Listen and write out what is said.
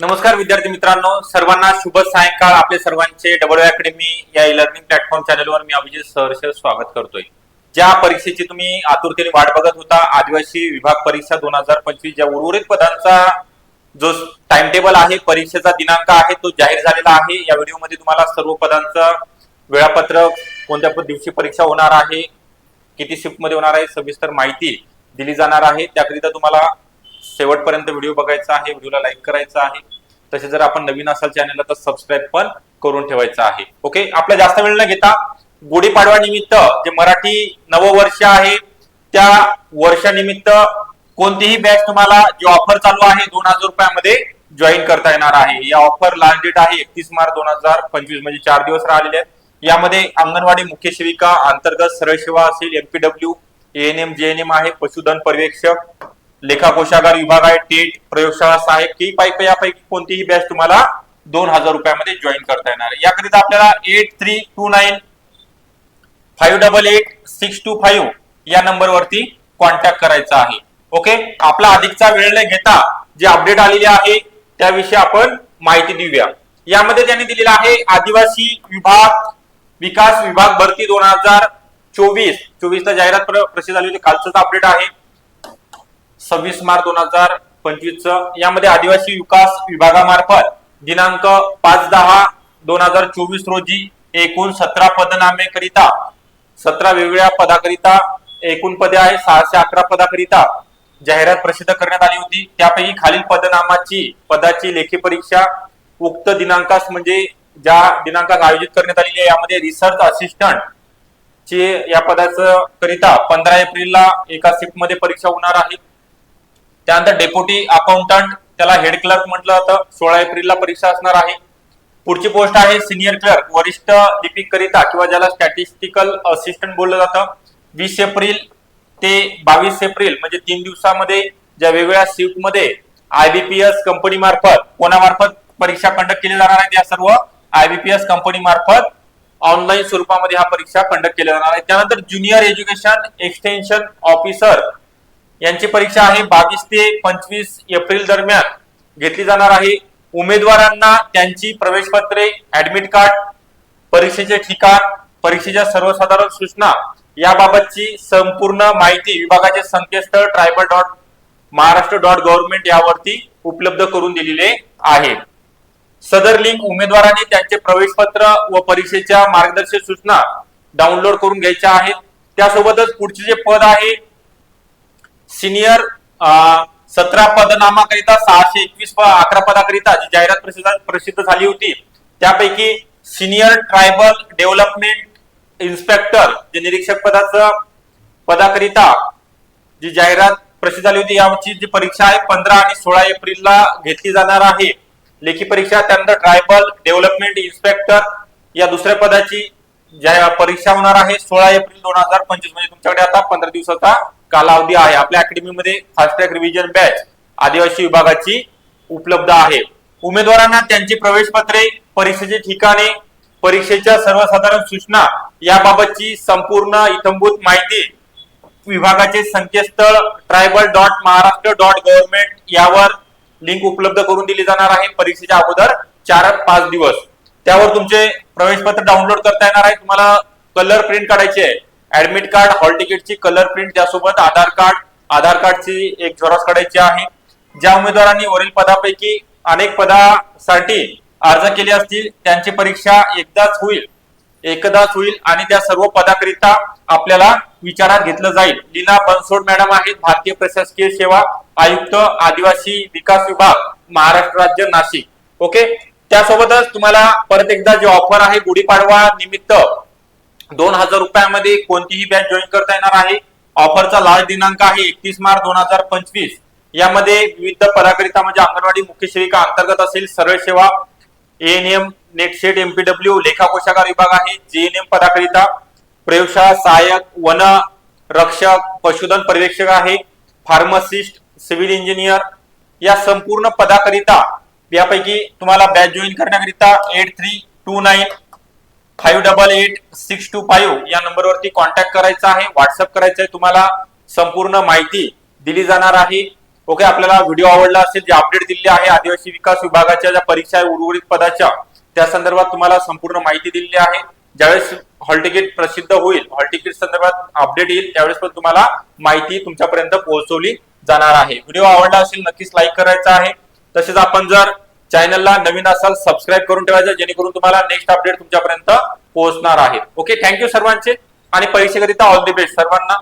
नमस्कार विद्यार्थी मित्रांनो. सर्वांना शुभ सायंकाळ. आपले सर्वांचे डबल अकॅडमी या लर्निंग प्लॅटफॉर्म चॅनलवर मी अभिजित सहर्ष स्वागत करतोय. ज्या परीक्षेची तुम्ही आतुरतेने वाट बघत होता आदिवासी विभाग परीक्षा दोन हजार पंचवीस ज्या उर्वरित पदांचा जो टाइम टेबल आहे परीक्षेचा दिनांक आहे तो जाहीर झालेला आहे. या व्हिडिओमध्ये तुम्हाला सर्व पदांचं वेळापत्रक कोणत्या दिवशी परीक्षा होणार आहे किती शिफ्टमध्ये होणार आहे सविस्तर माहिती दिली जाणार आहे. त्याकरिता तुम्हाला शेवटपर्यंत व्हिडिओ बघायचा आहे व्हिडिओला लाईक करायचा आहे. तसे जर आपण नवीन असाल चॅनलला तर सबस्क्राईब पण करून ठेवायचं आहे. ओके आपला जास्त वेळ न घेता गुढीपाडवा निमित्त जे मराठी नववर्ष आहे त्या वर्षानिमित्त कोणतीही बॅच तुम्हाला जी ऑफर चालू आहे दोन हजार रुपयामध्ये जॉईन करता येणार आहे. या ऑफर लास्ट डेट आहे एकतीस मार्च दोन हजार पंचवीस म्हणजे चार दिवस राहिलेले आहेत. यामध्ये अंगणवाडी मुख्य सेविका अंतर्गत सरळ सेवा असेल एमपीडब्ल्यू एएनएम जेएनएम आहे पशुधन पर्यवेक्षक लेखा कोशागार विभाग आहे टेट प्रयोगशाळा सहाय्यक ही पाईप यापैकी कोणतीही बॅच तुम्हाला दोन हजार रुपयामध्ये जॉईन करता येणार आहे. याकरिता आपल्याला eight three two nine five double eight six two five या नंबरवरती कॉन्टॅक्ट करायचा आहे. ओके आपला अधिकचा वेळ न घेता जे अपडेट आलेले आहे त्याविषयी आपण माहिती देऊया. यामध्ये त्यांनी दिलेला आहे आदिवासी विभाग विकास विभाग भरती दोन हजार चोवीस. चोवीस ला जाहिरात प्रसिद्ध झाली होती. कालचं अपडेट आहे. सव्वीस मार्च दोन हजार पंचवीस यामध्ये आदिवासी विकास विभागामार्फत दिनांक पाच दहा दोन हजार चोवीस रोजी एकूण सतरा पदनामे करिता सतरा वेगवेगळ्या पदाकरिता एकूण पदे आहे सहाशे अकरा पदाकरिता जाहिरात प्रसिद्ध करण्यात आली होती. त्यापैकी खालील पदनामाची पदाची लेखी परीक्षा उक्त दिनांकास म्हणजे ज्या दिनांकात आयोजित करण्यात आलेली आहे यामध्ये रिसर्च असिस्टंट चे या पदाचं करिता पंधरा एप्रिलला एका शिफ्टमध्ये परीक्षा होणार आहे. त्यानंतर डेप्युटी अकाउंटंट त्याला हेड क्लर्क म्हटलं जातं. सोळा एप्रिलला परीक्षा असणार आहे. पुढची पोस्ट आहे सिनियर क्लर्क वरिष्ठ लिपिक करिता किंवा ज्याला स्टॅटिस्टिकल असिस्टंट बोललं जातं. वीस एप्रिल ते बावीस एप्रिल म्हणजे तीन दिवसामध्ये ज्या वेगवेगळ्या शिफ्टमध्ये आयबीपीएस कंपनी मार्फत कोणामार्फत परीक्षा कंडक्ट केली जाणार आहे त्या सर्व आयबीपीएस कंपनी मार्फत ऑनलाईन स्वरूपामध्ये हा परीक्षा कंडक्ट केल्या जाणार आहे. त्यानंतर ज्युनियर एज्युकेशन एक्सटेन्शन ऑफिसर यांची परीक्षा आहे बावीस ते पंचवीस एप्रिल दरम्यान घेतली जाणार आहे. उमेदवारांना त्यांची प्रवेशपत्रे ऍडमिट कार्ड परीक्षेचे ठिकाण परीक्षेच्या सर्वसाधारण सूचना याबाबतची संपूर्ण माहिती विभागाचे संकेतस्थळ tribal dot Maharashtra dot government यावरती उपलब्ध करून दिलेले आहे. सदर लिंक उमेदवारांनी त्यांचे प्रवेशपत्र व परीक्षेच्या मार्गदर्शक सूचना डाउनलोड करून घ्यायच्या आहेत. त्यासोबतच पुढचे जे पद आहे सिनियर सतरा पदनामाकरिता सहाशे एकवीस व अकरा पदाकरिता जी जाहिरात प्रसिद्ध प्रसिद्ध झाली होती. त्यापैकी सिनियर ट्रायबल डेव्हलपमेंट इन्स्पेक्टर जे निरीक्षक पदाचं पदाकरिता जी जाहिरात प्रसिद्ध झाली होती याची जी परीक्षा आहे पंधरा आणि सोळा एप्रिलला घेतली जाणार आहे. लेखी परीक्षा त्यानंतर ट्रायबल डेव्हलपमेंट इन्स्पेक्टर या दुसऱ्या पदाची ज्या परीक्षा होणार आहे सोळा एप्रिल दोन हजार पंचवीस. म्हणजे तुमच्याकडे आता पंधरा दिवसाचा कालावधी आहे. आपल्या अकॅडमीमध्ये फास्ट ट्रॅक रिव्हिजन बॅच आदिवासी विभागाची उपलब्ध आहे. उमेदवारांना त्यांची प्रवेशपत्रे परीक्षेची ठिकाणे परीक्षेच्या सर्वसाधारण सूचना याबाबतची संपूर्ण इथंभूत माहिती विभागाचे संकेतस्थळ tribal dot Maharashtra dot government यावर लिंक उपलब्ध करून दिली जाणार आहे. परीक्षेच्या अगोदर चार पाच दिवस. त्यावर तुमचे प्रवेशपत्र डाउनलोड करता येणार आहे. तुम्हाला कलर प्रिंट काढायचे आहे. ऍडमिट कार्ड हॉल तिकीटची कलर प्रिंट त्यासोबत आधार कार्ड आधार कार्डची एक झेरॉक्स काढायची आहे. ज्या उमेदवारांनी वरील पदापैकी अनेक पदासाठी अर्ज केले असतील त्यांची परीक्षा एकदाच होईल. एकदाच होईल आणि त्या सर्व पदाकरिता आपल्याला विचारात घेतलं जाईल. लीना बनसोड मॅडम आहेत भारतीय प्रशासकीय सेवा आयुक्त आदिवासी विकास विभाग महाराष्ट्र राज्य नाशिक. ओके? त्यासोबतच तुम्हाला परत एकदा जे ऑफर आहे गुढीपाडवा निमित्त दोन हजार रुपयामध्ये कोणतीही बॅच जॉईन करता येणार आहे. ऑफरचा लास्ट दिनांक आहे एकतीस मार्च दोन हजार पंचवीस. यामध्ये विविध पदाकरिता म्हणजे अंगणवाडी मुख्य सेविका अंतर्गत असेल सरळ सेवा एएनएम नेटसेट एमपीडब्ल्यू लेखा कोशागार विभाग आहे जेएनएम पदाकरिता प्रयोगशाळा सहाय्यक वन रक्षक पशुधन पर्यवेक्षक आहे फार्मसिस्ट सिव्हिल इंजिनियर या संपूर्ण पदाकरिता यापैकी तुम्हाला बॅच जॉईन करण्याकरिता eight three two nine five double eight six two five या नंबरवरती कॉन्टॅक्ट करायचा आहे. व्हॉट्सअप करायचं आहे. तुम्हाला संपूर्ण माहिती दिली जाणार आहे. ओके आपल्याला व्हिडिओ आवडला असेल जे अपडेट दिलेले आहे आदिवासी विकास विभागाच्या ज्या परीक्षा आहे उर्वरित पदाच्या त्या संदर्भात तुम्हाला संपूर्ण माहिती दिलेली आहे. ज्यावेळेस हॉल तिकीट प्रसिद्ध होईल हॉल तिकीट संदर्भात अपडेट येईल त्यावेळेस पण तुम्हाला माहिती तुमच्यापर्यंत पोहोचवली जाणार आहे. व्हिडिओ आवडला असेल नक्कीच लाईक करायचा आहे. तसेच आपण जर चॅनलला नवीन असाल सबस्क्राईब करून ठेवायचं जेणेकरून तुम्हाला नेक्स्ट अपडेट तुमच्यापर्यंत पोहोचणार आहे. ओके थँक्यू सर्वांचे. आणि परीक्षेकरिता ऑल दी बेस्ट सर्वांना.